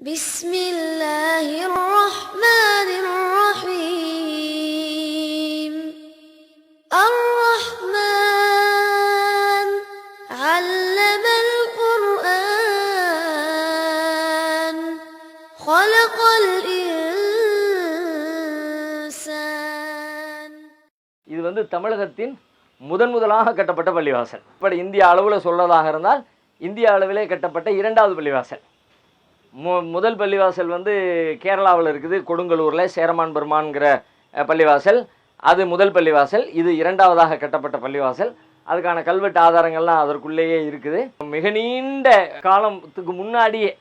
بسم الله الرحمن الرحيم الرحمن علم القرآن خلق الإنسان இது வந்து தமிழகத்தின் முதன் முதலாக கட்டப்பட்ட பள்ளிவாசல் இப்படி இந்திய அளவில் சொல்றதாக இருந்தால் இந்திய அளவிலே கட்டப்பட்ட இரண்டாவது பள்ளிவாசல் மு முதல் பள்ளிவாசல் வந்து கேரளாவில் இருக்குது கொடுங்கலூரில் சேரமான் பெருமான்கிற பள்ளிவாசல். அது முதல் பள்ளிவாசல் இது இரண்டாவதாக கட்டப்பட்ட பள்ளிவாசல். அதுக்கான கல்வெட்டு ஆதாரங்கள்லாம் அதற்குள்ளேயே இருக்குது. மிக நீண்ட காலத்துக்கு முன்னாடியே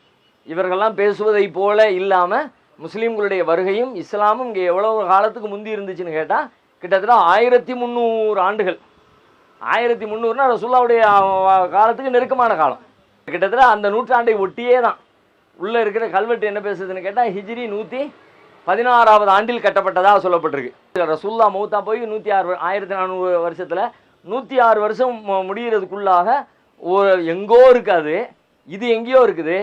இவர்கள்லாம் பேசுவதை போல இல்லாமல் முஸ்லீம்களுடைய வருகையும் இஸ்லாமும் இங்கே எவ்வளோ காலத்துக்கு முந்தி இருந்துச்சுன்னு கேட்டால் கிட்டத்தட்ட ஆயிரத்தி முந்நூறு ஆண்டுகள். ஆயிரத்தி முந்நூறுனா ரசுல்லாவுடைய காலத்துக்கு நெருக்கமான காலம். கிட்டத்தட்ட அந்த நூற்றாண்டை ஒட்டியே தான். உள்ளே இருக்கிற கல்வெட்டு என்ன பேசுதுன்னு கேட்டால் ஹிஜ்ரி நூற்றி பதினாறாவது ஆண்டில் கட்டப்பட்டதாக சொல்லப்பட்டிருக்கு. ரசுல்லா மௌத்தா போய் நூற்றி ஆறு ஆயிரத்தி நானூறு வருஷத்தில் நூற்றி ஆறு வருஷம் முடிகிறதுக்குள்ளாக ஒரு எங்கோ இருக்காது இது எங்கேயோ இருக்குது.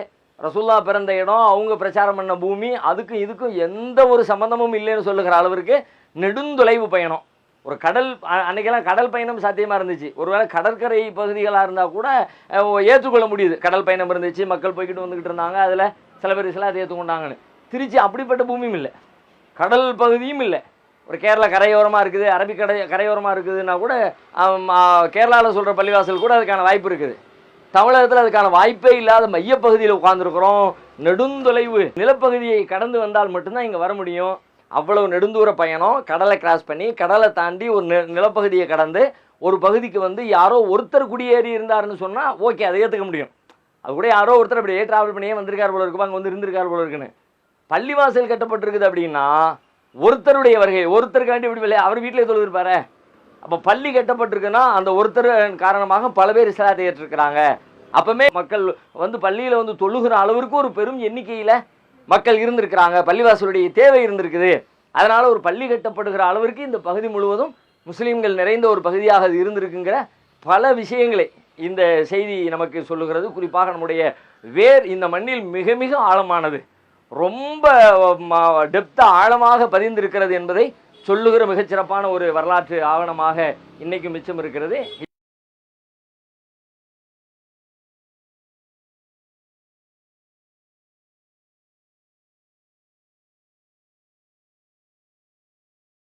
ரசுல்லா பிறந்த இடம் அவங்க பிரச்சாரம் பண்ண பூமி அதுக்கும் இதுக்கும் எந்த ஒரு சம்மந்தமும் இல்லைன்னு சொல்லுகிற அளவிற்கு நெடுந்தொலைவு பயணம். ஒரு கடல் அன்றைக்கெல்லாம் கடல் பயணம் சாத்தியமாக இருந்துச்சு. ஒருவேளை கடற்கரை பகுதிகளாக இருந்தால் கூட ஏற்றுக்கொள்ள முடியுது. கடல் பயணம் இருந்துச்சு மக்கள் போய்கிட்டு வந்துக்கிட்டு இருந்தாங்க. அதில் சில பேர் சில அதை ஏற்றுக்கொண்டாங்கன்னு திருச்சி அப்படிப்பட்ட பூமியும் இல்லை. கடல் பகுதியும் இல்லை. ஒரு கேரளா கரையோரமாக இருக்குது அரபிக்கடை கரையோரமாக இருக்குதுன்னா கூட கேரளாவில் சொல்கிற பள்ளிவாசல் கூட அதுக்கான வாய்ப்பு இருக்குது. தமிழகத்தில் அதுக்கான வாய்ப்பே இல்லாத மையப்பகுதியில் உட்காந்துருக்குறோம் நெடுந்தொலைவு. நிலப்பகுதியை கடந்து வந்தால் மட்டும்தான் இங்கே வர முடியும். அவ்வளவு நெடுந்தூர பயணம் கடலை கிராஸ் பண்ணி கடலை தாண்டி ஒரு நிலப்பகுதியை கடந்து ஒரு பகுதிக்கு வந்து யாரோ ஒருத்தர் குடியேறி இருந்தாருன்னு சொன்னால் ஓகே அதை ஏற்றுக்க முடியும். அது கூட யாரோ ஒருத்தர் அப்படியே ட்ராவல் பண்ணியே வந்திருக்கார் போல இருக்கும் அங்கே வந்து இருந்திருக்கார் போல இருக்குன்னு. பள்ளிவாசல் கட்டப்பட்டிருக்குது அப்படின்னா ஒருத்தருடைய வருகை ஒருத்தருக்காண்டி இப்படி இல்லை அவர் வீட்டிலே தொழுதுருப்பாரு அப்போ பள்ளி கட்டப்பட்டிருக்குன்னா அந்த ஒருத்தர் காரணமாக பல பேர் இஸ்லாத்தை ஏற்றிருக்கிறாங்க. அப்பவுமே மக்கள் வந்து பள்ளியில் வந்து தொழுகிற அளவிற்கு ஒரு பெரும் எண்ணிக்கையில் மக்கள் இருந்திருக்கிறாங்க பள்ளிவாசலுடைய தேவை இருந்திருக்குது. அதனால் ஒரு பள்ளி கட்டப்படுகிற அளவிற்கு இந்த பகுதி முழுவதும் முஸ்லீம்கள் நிறைந்த ஒரு பகுதியாக அது இருந்திருக்குங்கிற பல விஷயங்களை இந்த செய்தி நமக்கு சொல்லுகிறது. குறிப்பாக நம்முடைய வேர் இந்த மண்ணில் மிக மிக ஆழமானது. ரொம்ப டெப்த்தாக ஆழமாக பதிந்திருக்கிறது என்பதை சொல்லுகிற மிகச்சிறப்பான ஒரு வரலாற்று ஆவணமாக இன்னைக்கு மிச்சம் இருக்கிறது.